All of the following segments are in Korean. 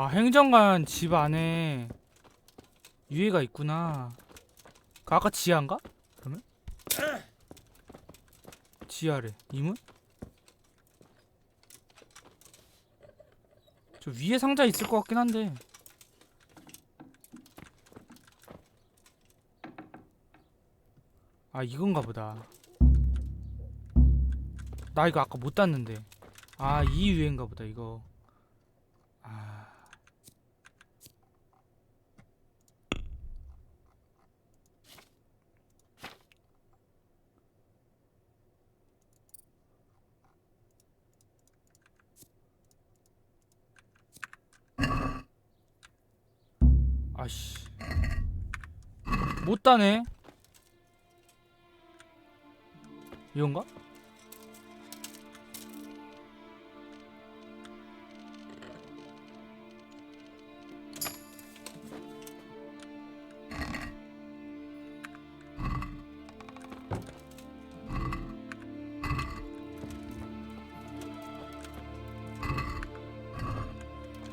아 행정관 집 안에 유해가 있구나. 그 아까 지하인가? 그러면? 지하래. 이문? 저 위에 상자 있을 것 같긴 한데. 아 이건가 보다. 나 이거 아까 못 땄는데. 아 이 유해인가 보다 이거. 아씨. 못 따네. 이건가?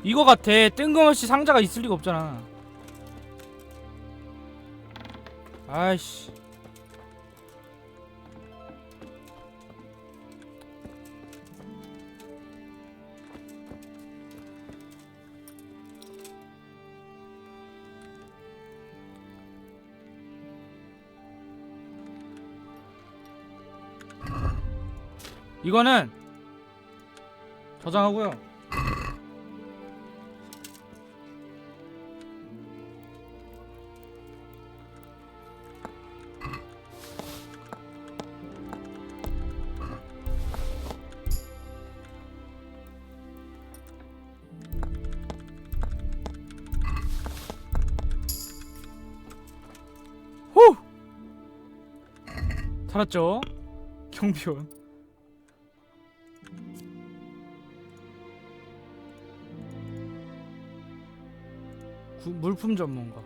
이거 같아. 뜬금없이 상자가 있을 리가 없잖아 아이씨. 이거는 저장하고요 살았죠? 경비원 구, 물품 전문가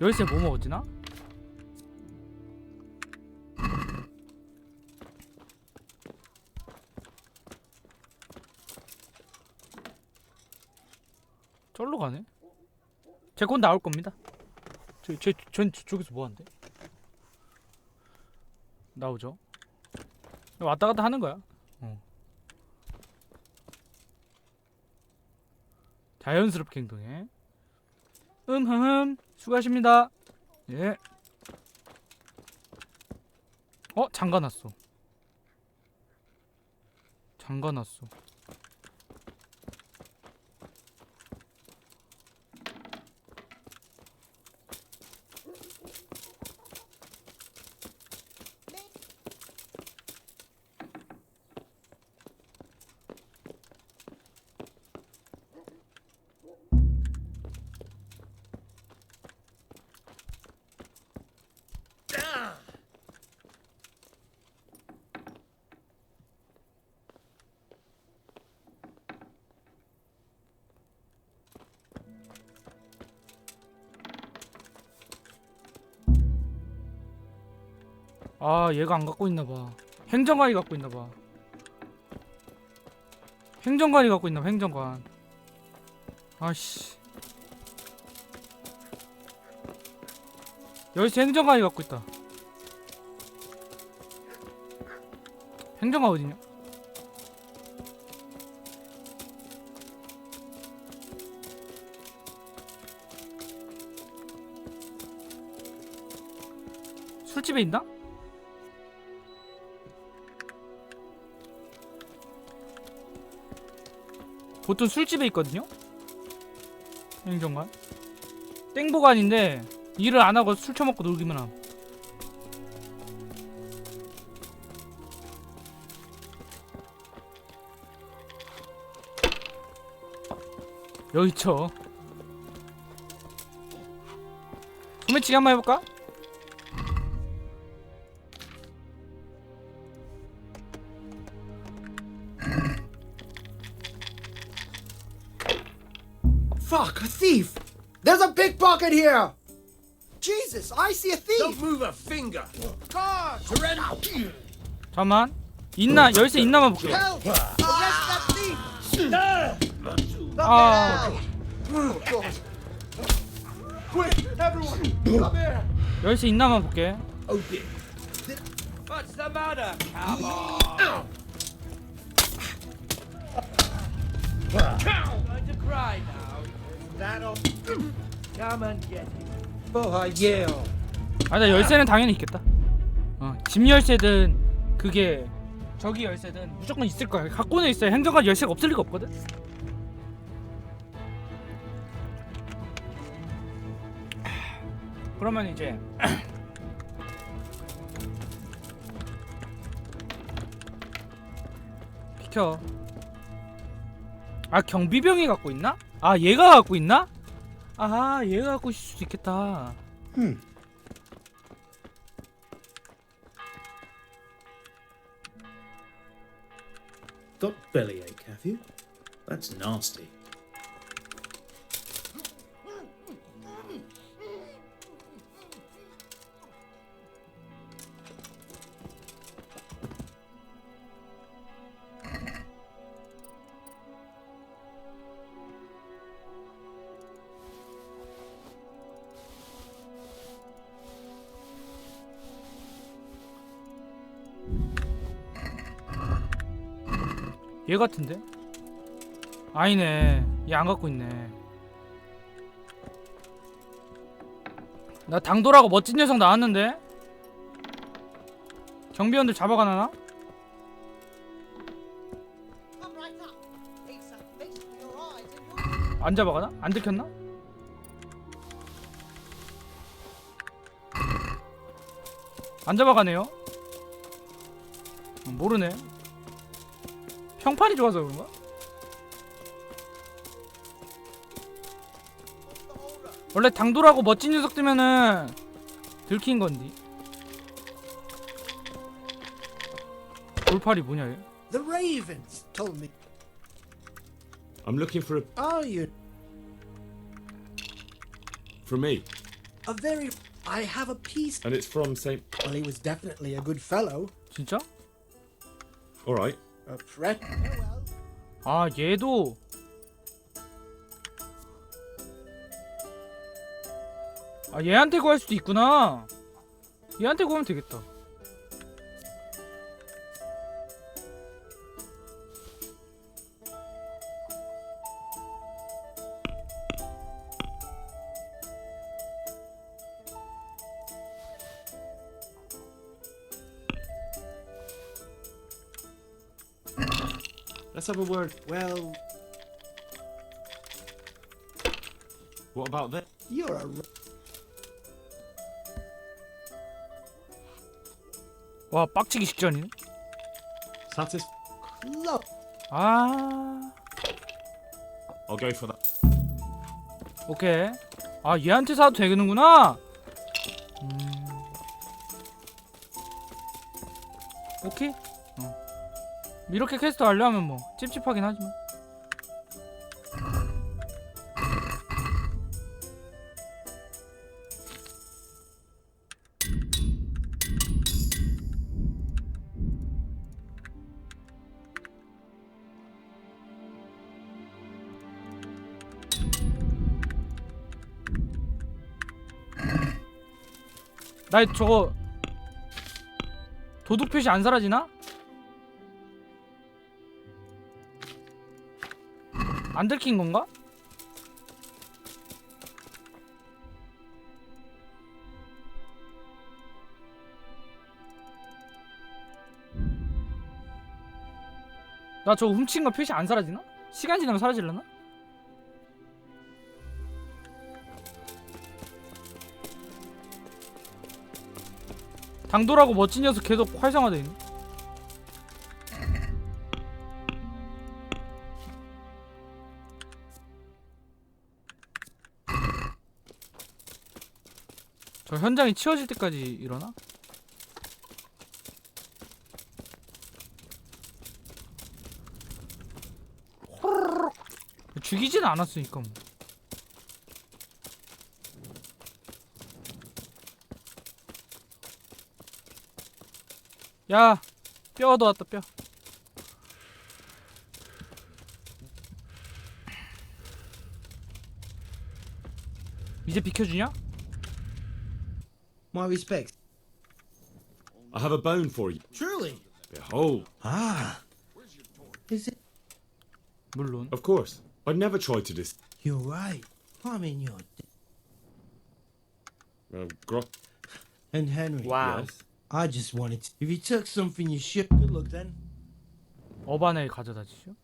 열쇠 뭐 먹었지나? 쩔로 가네. 제 곧 나올 겁니다. 저, 저, 전 저쪽에서 뭐 하는데? 나오죠. 왔다 갔다 하는 거야. 어. 자연스럽게 행동해. 음흠 수고하십니다. 예. 어 잠가놨어. 잠가놨어. 아 얘가 안 갖고 있나봐. 행정관이 갖고 있나봐. 행정관이 갖고 있나봐 행정관. 아씨. 열쇠 행정관이 갖고 있다. 행정관 어디냐? 술집에 있나? 보통 술집에 있거든요. 행정관. 땡보관인데 일을 안 하고 술 처먹고 놀기만 함. 여기 있죠. 소매치기 한 번 해볼까? Fuck, a thief! There's a pickpocket here! Jesus, I see a thief! Don't move a finger. Surrender. 잠만 있나 열쇠 있나만 볼게 Help! Arrest that thief! 아 Oh, God. Quick, everyone, come here. 열쇠 있나만 볼게 Oh dear. What's the matter? Come on. Going to cry now. That'll. Yeah. 아나 열쇠는 당연히 있겠다 어 집 열쇠든 그게 저기 열쇠든 무조건 있을 거야 갖고는 있어야 행정관 열쇠가 없을 리가 없거든 그러면 이제 비켜 아 경비병이 갖고 있나? 아 얘가 갖고 있나? 아 얘가 갖고 있을 수도 있겠다 Got bellyache, have you? That's nasty. 얘 같은데? 아니네 얘 안 갖고 있네 나 당돌하고 멋진 녀석 나왔는데? 경비원들 잡아가나? 안 잡아가나? 안 들켰나? 안 잡아가네요 어, 모르네 평판이 좋아서 그런가? 원래 당돌하고 멋진 녀석 뜨면은 들킨 건디 돌팔이 뭐냐 얘? The Ravens told me. I'm looking for a Are you for me, a very... I have a piece... and it's from Saint. Well, he was definitely a good fellow. 진짜? All right. 아 얘도. 아 얘한테 구할 수도 있구나. 얘한테 구하면 되겠다 Have a word. Well, What about this? you're a... r- 와 빡치기 직전이네 Satis. Close. 아 I'll go for that. 오케이 아 얘한테 사도 되는구나 음. 오케이 어. 이렇게 퀘스트 하려면 뭐 찝찝하긴 하지만 나 저거 도둑 표시 안 사라지나? 안 들킨 건가? 나 저거 훔친 거 표시 안 사라지나? 시간 지나면 사라질려나? 당돌하고 멋진 녀석 계속 활성화돼 있네. 현장이 치워질 때까지 일어나? 죽이진 않았으니까 뭐. 야! 뼈도 왔다 뼈 이제 비켜주냐? My respects. I have a bone for you. Truly. Behold. Ah. Is it? 물론. Of course. I'd never try to dis. You're right. I'm in your. d- Uh, gro- And Henry. 와우. Yes. I just wanted. To, if you took something you should. Good luck then. 어반에 가져다 주죠.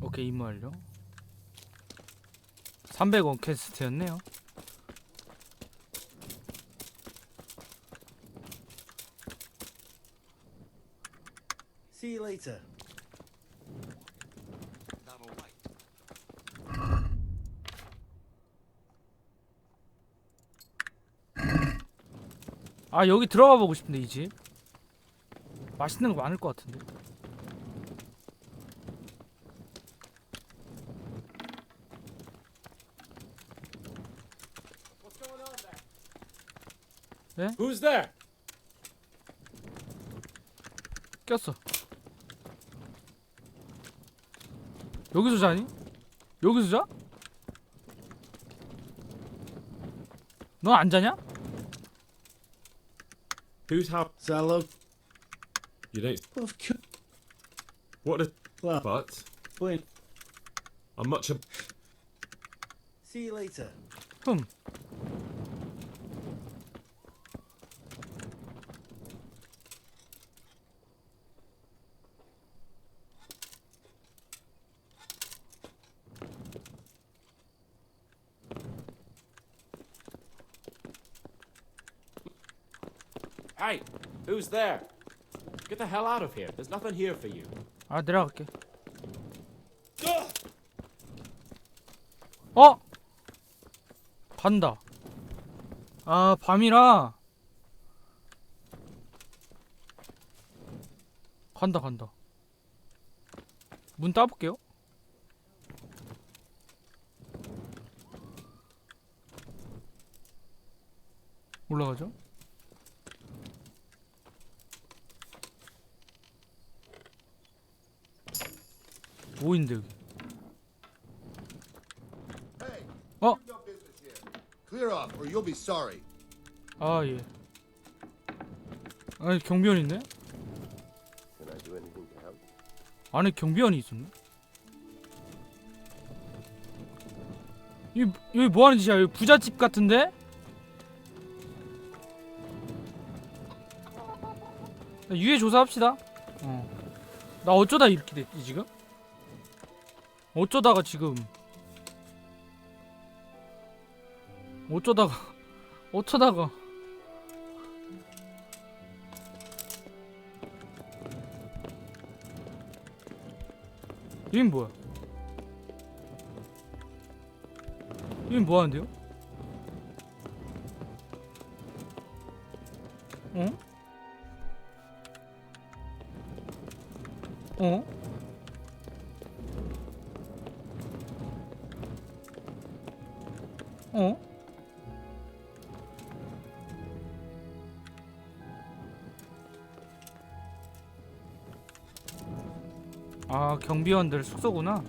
오케이 임무 완료. 300원 퀘스트였네요. See you later. 아 여기 들어가 보고 싶은데 이 집. 맛있는 거 많을 것 같은데. Who's there? 꼈어. 여기서 자니? 여기서 자? 너 안 자냐? Who's how? Salo. You don't. Of course. What a. Well, But wait. I'm much a. See you later. 흠. Hey, who's there? Get the hell out of here. There's nothing here for you. 아 내려갈게. 어? 간다. 아 밤이라. 간다 간다. 문 따볼게요. 올라가죠. 뭐인데 여기? Oh. Clear off, or you'll be sorry. 아 예. 아니 경비원 있네? Can I do anything to help? 안에 경비원이 있었네. 여기 여기 뭐 하는 짓이야? 여기 부잣집 같은데? 나 유해 조사합시다. 어. 나 어쩌다 이렇게 됐지 지금? 어쩌다가 지금? 어쩌다가 어쩌다가? 이건 뭐야? 이건 뭐 하는데요? 어? 어? 어? 아 경비원들 숙소구나.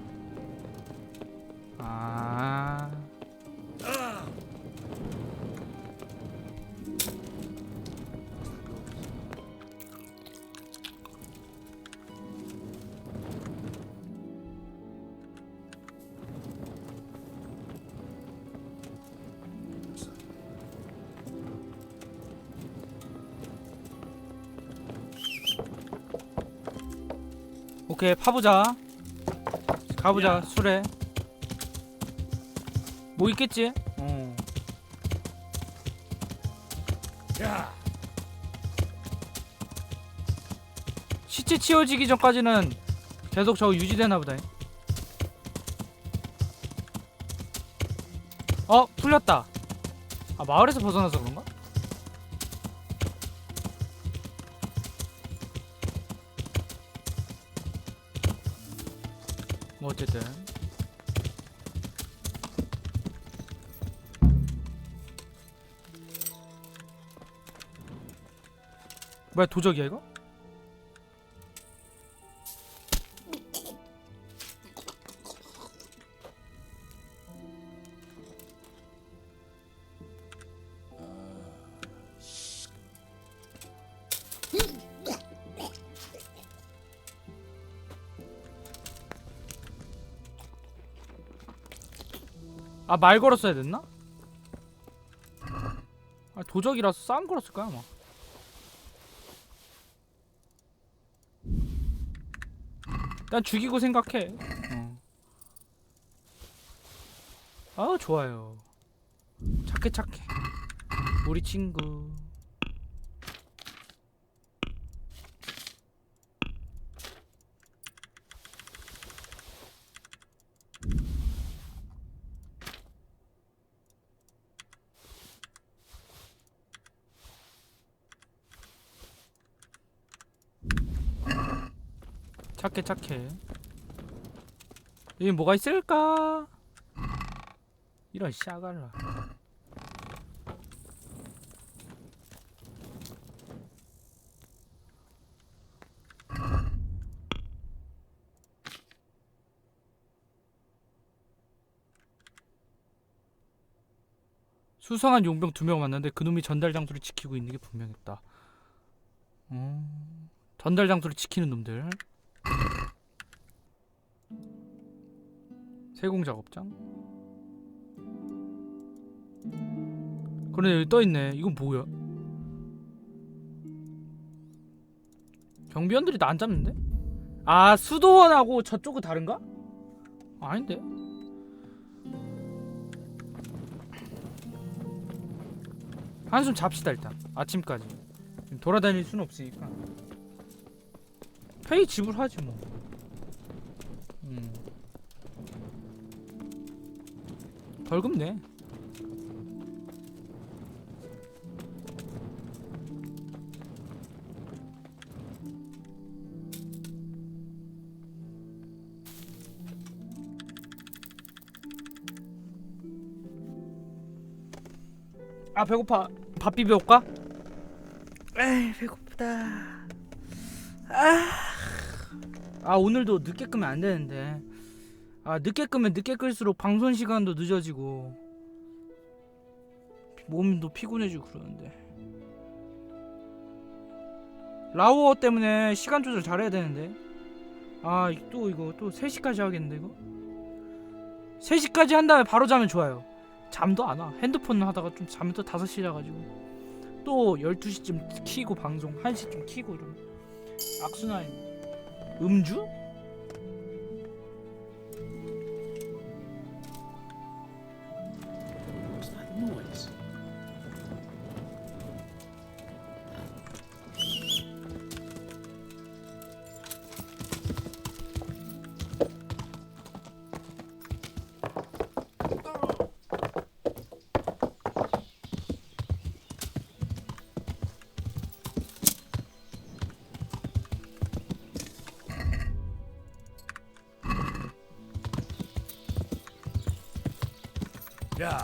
오케이 파보자. 가보자 술에. 뭐 있겠지? 어. 시체 치워지기 전까지는 계속 저거 유지되나 보다. 어 풀렸다. 아 마을에서 벗어나서 그런가? 뭐 어쨌든 뭐야 도적이야 이거? 아 말 걸었어야 됐나? 아 도적이라서 싸움 걸었을 거야 아마? 일단 죽이고 생각해. 어. 아 좋아요. 착해 착해. 우리 친구 착해 착해 여기 뭐가 있을까 이런 샤갈라 수상한 용병 두 명 만났는데 그놈이 전달 장소를 지키고 있는 게 분명했다. 어... 전달 장소를 지키는 놈들. 세공 작업장. 그런데 여기 떠 있네. 이건 뭐야? 경비원들이 나 안 잡는데? 아 수도원하고 저쪽은 다른가? 아닌데. 한숨 잡시다 일단 아침까지 돌아다닐 수는 없으니까 페이 지불하지 뭐 음. 벌금 내 아 배고파 밥 비벼 올까? 에이 배고프다 아, 아 오늘도 늦게 끄면 안 되는데. 아 늦게 끄면 늦게 끌수록 방송 시간도 늦어지고 몸도 피곤해지고 그러는데. 라오어 때문에 시간 조절 잘해야 되는데. 아 또 이거 또 3시까지 하겠는데 이거? 3시까지 한 다음에 바로 자면 좋아요. 잠도 안 와. 핸드폰 하다가 좀 잠이 또 5시라 가지고. 또 12시쯤 키고 방송 1시쯤 키고 이러면 악순환 음주? Yeah.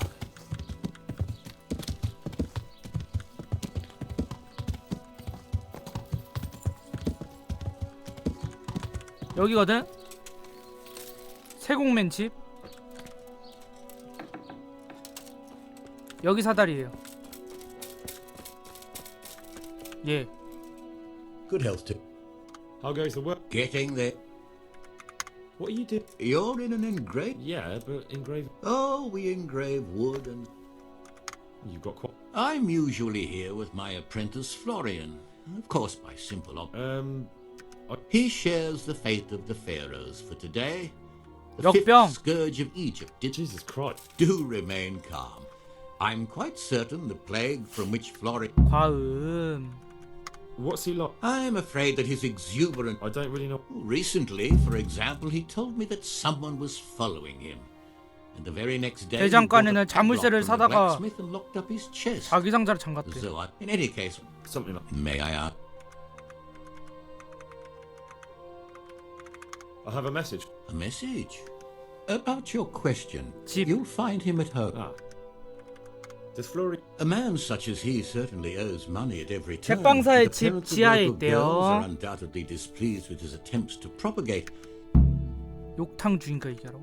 여기거든? 세공맨 집 여기 사다리에요 예 Good health to How goes the work? getting there. What are you doing? You're in an engrave. Yeah, but engrave. we engrave wood and... You've got quite... I'm usually here with my apprentice Florian, of course by simple op... Um... I... He shares the fate of the pharaohs for today. The fifth scourge of Egypt did... Jesus Christ. Do remain calm. I'm quite certain the plague from which Florian... What's he like? I'm afraid that his exuberant. I don't really know. Recently, for example, he told me that someone was following him. 대장간에는 bought a padlock 자물쇠를 from the 사다가 blacksmith and locked up his chest. 자기 상자를 잠갔대 So, I, in any case, Something like. may I ask? I have a message. A message? About your question. 집. You'll find him at home. Ah. Does Florian A man such as he certainly owes money at every turn. 책방사의 The 집 parents of 지하에 local 있대요. girls are undoubtedly displeased with his attempts to propagate. 욕탕 주인가 얘기하라고?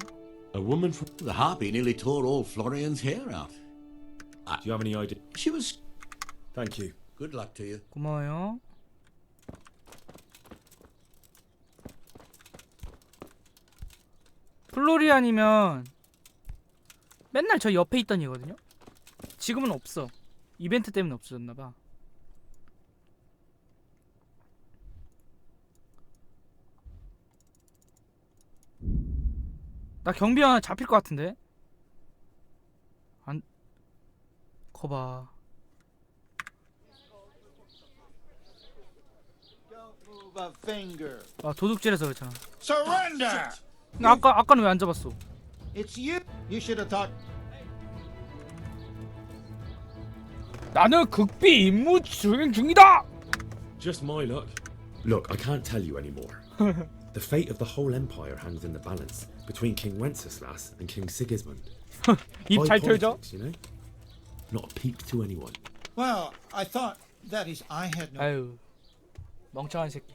A woman from? The harpy nearly tore all Florian's hair out. Do you have any idea? She was. Thank you. Good luck to you. 고마워요. 플로리안이면 맨날 저 옆에 있던 이거든요. 지금은 없어. 이벤트 때문에 없어졌나 봐. 나 경비 하나 잡힐 것 같은데. 안 거봐. 아 도둑질해서 그렇잖아. Surrender! 나 아까 아까는 왜 안 잡았어? It's you. You should have thought. 나는 극비 임무 수행 중이다. Just my luck. Look, I can't tell you anymore. the fate of the whole empire hangs in the balance between King Wenceslas and King Sigismund. 입 High 잘 털죠? politics, you know? Not a peep to anyone. Well, I thought that is, I had no. 아유 멍청한 새끼.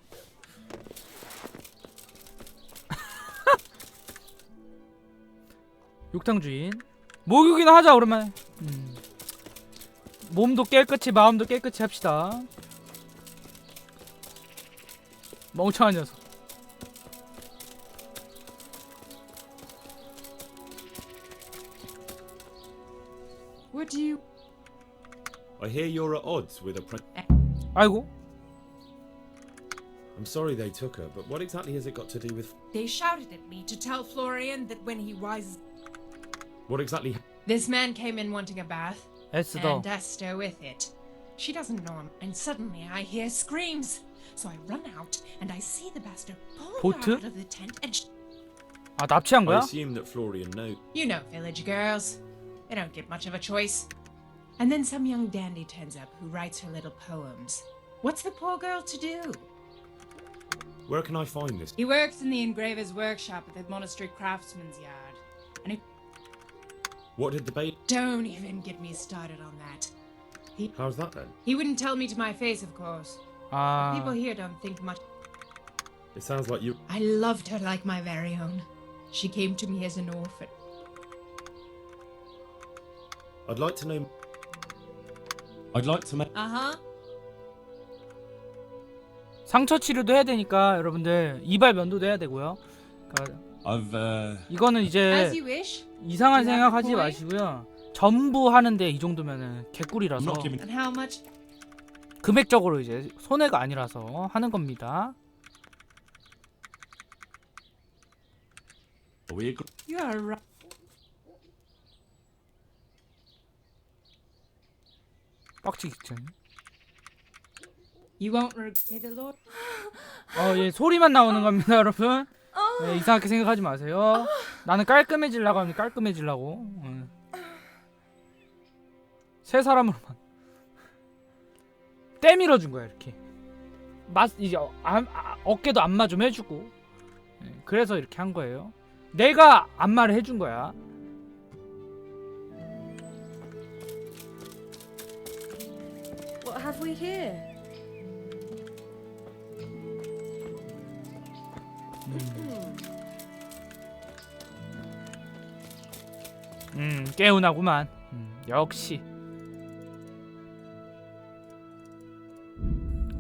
육탕 주인 목욕이나 하자 오랜만에. 음. 몸도 깨끗이 마음도 깨끗이 합시다. 멍청한 녀석. do you. I hear you're at odds with a. Pre- 아이고 I'm sorry they took her, but what exactly has it got to do with? They shouted at me to tell Florian that when he rises. What exactly? This man came in wanting a bath, 에스더. and Esther with it. She doesn't know him, and suddenly I hear screams. So I run out, and I see the bastard pull her 보트? out of the tent, and sh- 아 납치한 I 거야? assume that Florian knows. you know village girls. They don't get much of a choice. And then some young dandy turns up who writes her little poems. What's the poor girl to do? Where can I find this? He works in the engraver's workshop at the monastery craftsman's yard. And if What did the babe? don't even get me started on that. He. How's that then? He wouldn't tell me to my face, of course. Ah. People here don't think much. It sounds like you. I loved her like my very own. She came to me as an orphan. I'd like to know. I'd like to make. Uh huh. 상처 치료도 해야 되니까 여러분들 이발 면도도 해야 되고요. 그러니까 I've. Uh... 이거는 이제 As you wish. 이상한 생각하지? 마시고요. 전부 하는데 이 정도면은 개꿀이라서 Not giving. And how much? 금액적으로 이제 손해가 아니라서 하는 겁니다. Are we agree? You are right. 빡치기 직전. You won't regret. May the Lord. 어, 예, 소리만 나오는 겁니다, 여러분. 예, 이상하게 생각하지 마세요. 나는 깔끔해지려고 하면 깔끔해지려고. 예. 세 사람으로만 때밀어 준 거야 이렇게. 맛 이제 어, 안- 아, 어깨도 안마 좀 해주고. 예, 그래서 이렇게 한 거예요. 내가 안마를 해준 거야. Have we here? 음, 깨운하구만. 음, 역시.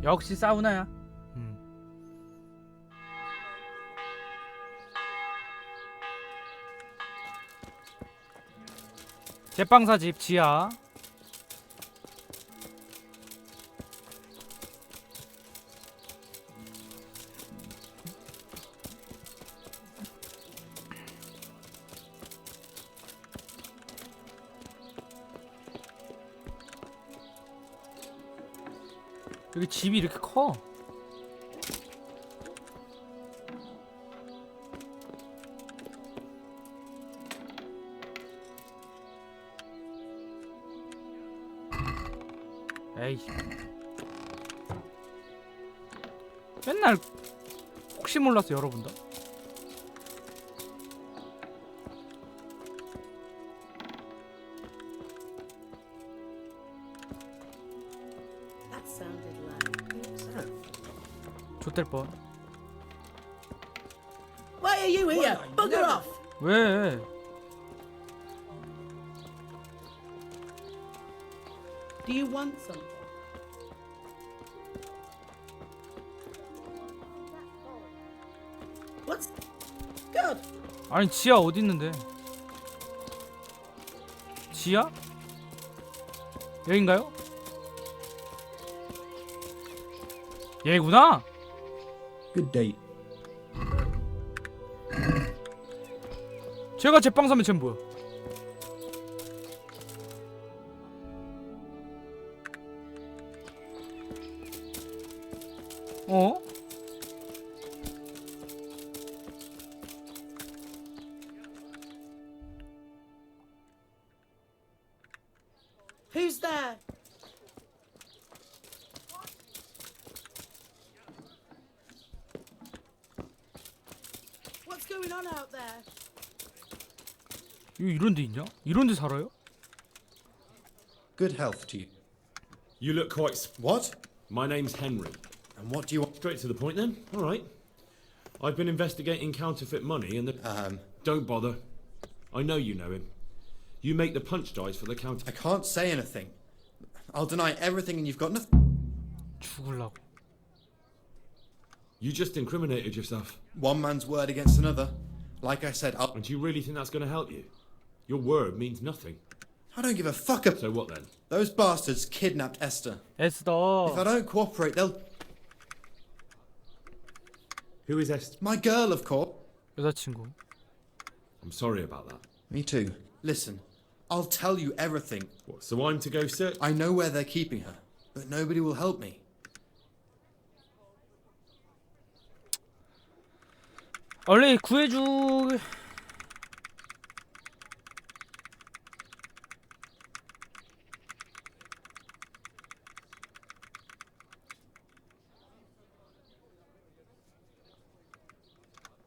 역시 사우나야. 음. 제빵사 집 지하. 집이 이렇게 커. 에이. 맨날 혹시 몰라서 열어본다. 좆될 뻔. Why are you here? Bugger off! 왜? Do you want something? What's good? 아니 지하 어디 있는데? 지하? 여긴가요? 얘구나. Good date. 제가 제빵 사면 쟨 뭐야? 어? Who's there? going on out there? 이거 이런 데 있냐? 이런 데 살아요? Good health to you. You look quite. Sp- What? My name's Henry. And what do you want? Straight to the point then. All right. I've been investigating counterfeit money and the. Um, Don't bother. I know you know him. You make the punch dice for the counter. I can't say anything. I'll deny everything and you've got nothing. 죽을라고. You just incriminated yourself. One man's word against another. Like I said, I'll. And do you really think that's going to help you? Your word means nothing. I don't give a fuck about. So what then? Those bastards kidnapped Esther. If I 에스더. don't cooperate, they'll. Who is Esther? My girl, of course. 여자친구. I'm sorry about that. Me too. Listen, I'll tell you everything. What, so I'm to go search? I know where they're keeping her, but nobody will help me. 원래 구해주.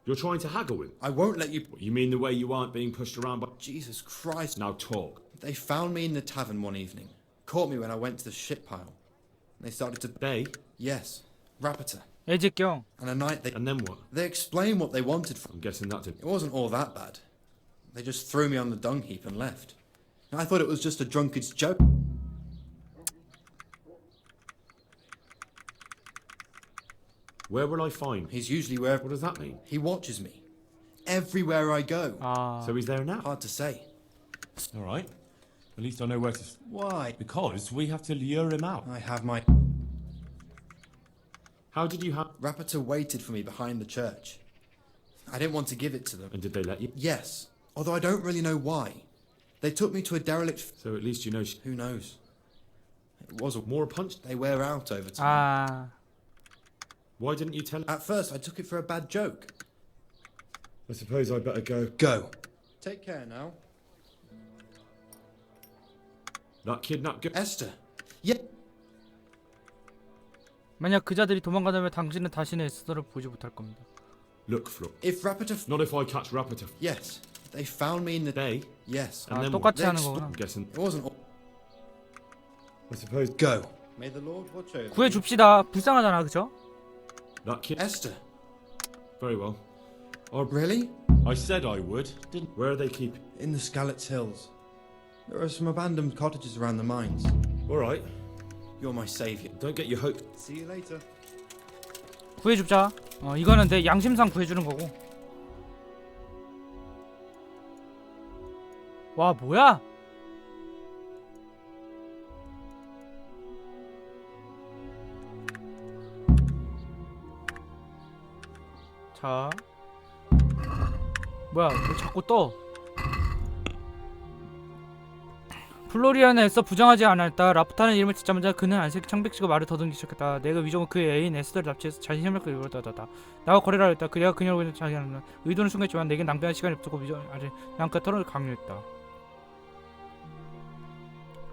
You're trying to haggle him. I won't let you. You mean the way you aren't being pushed around by. Jesus Christ. Now talk. They found me in the tavern one evening. Caught me when I went to the ship pile. They started to. They? Yes, Rapita. And a night they And then what? they explained what they wanted from. I'm guessing that did. It wasn't all that bad. They just threw me on the dung heap and left. I thought it was just a drunkard's joke. Where will I find? He's usually where What does that mean? he watches me. Everywhere I go. Ah. So he's there now. Hard to say. All right. At least I know where to. Why? Because we have to lure him out. I have my how did you have? Rapita waited for me behind the church. I didn't want to give it to them. And did they let you? Yes, although I don't really know why. They took me to a derelict. f- So at least you know. She... Who knows? It was a. More punch. They wear out over time. 아. Why didn't you tell? At first, I took it for a bad joke. I suppose I better go. Go. Take care now. That kidnapped girl. Esther. Yeah. 만약 그자들이 도망가다면 당신은 다시는 에스더를 보지 못할 겁니다. Look, Flo. If Rapita. f- Not if I catch Rapita. Yes. They found me in the. They? Yes. And 아, then what? 똑같이 They 하는 expl- 거구나. I'm guessing. It wasn't. all- I suppose. Go. May the Lord watch over. 구해 줍시다. 불쌍하잖아, 그죠? That kid. Esther. Very well. Or Really? I said I would, didn't where are they keep? In the Scallots Hills. There are some abandoned cottages around the mines. All right. You're my savior. Don't get your hope. See you later. 구해 줍자. 어, 이거는 내 양심상 구해 주는 거고. 와, 뭐야? 자. 뭐야, 왜 자꾸 떠? 플로리아는 애써 부정하지 않았다. 라프타는 이름을 듣자마자 그는 안색 창백지가 말을 더듬기 시작했다. 내가 위정은 그의 애인 에스더를 납치해서 자신의 혈맥을 이루었다. 나와 거래를 하였다. 그래야 그녀를 자기는 의도는 숨겼지만 내겐 낭비할 시간이 없었고 위정 아직 난그 털을 강요했다.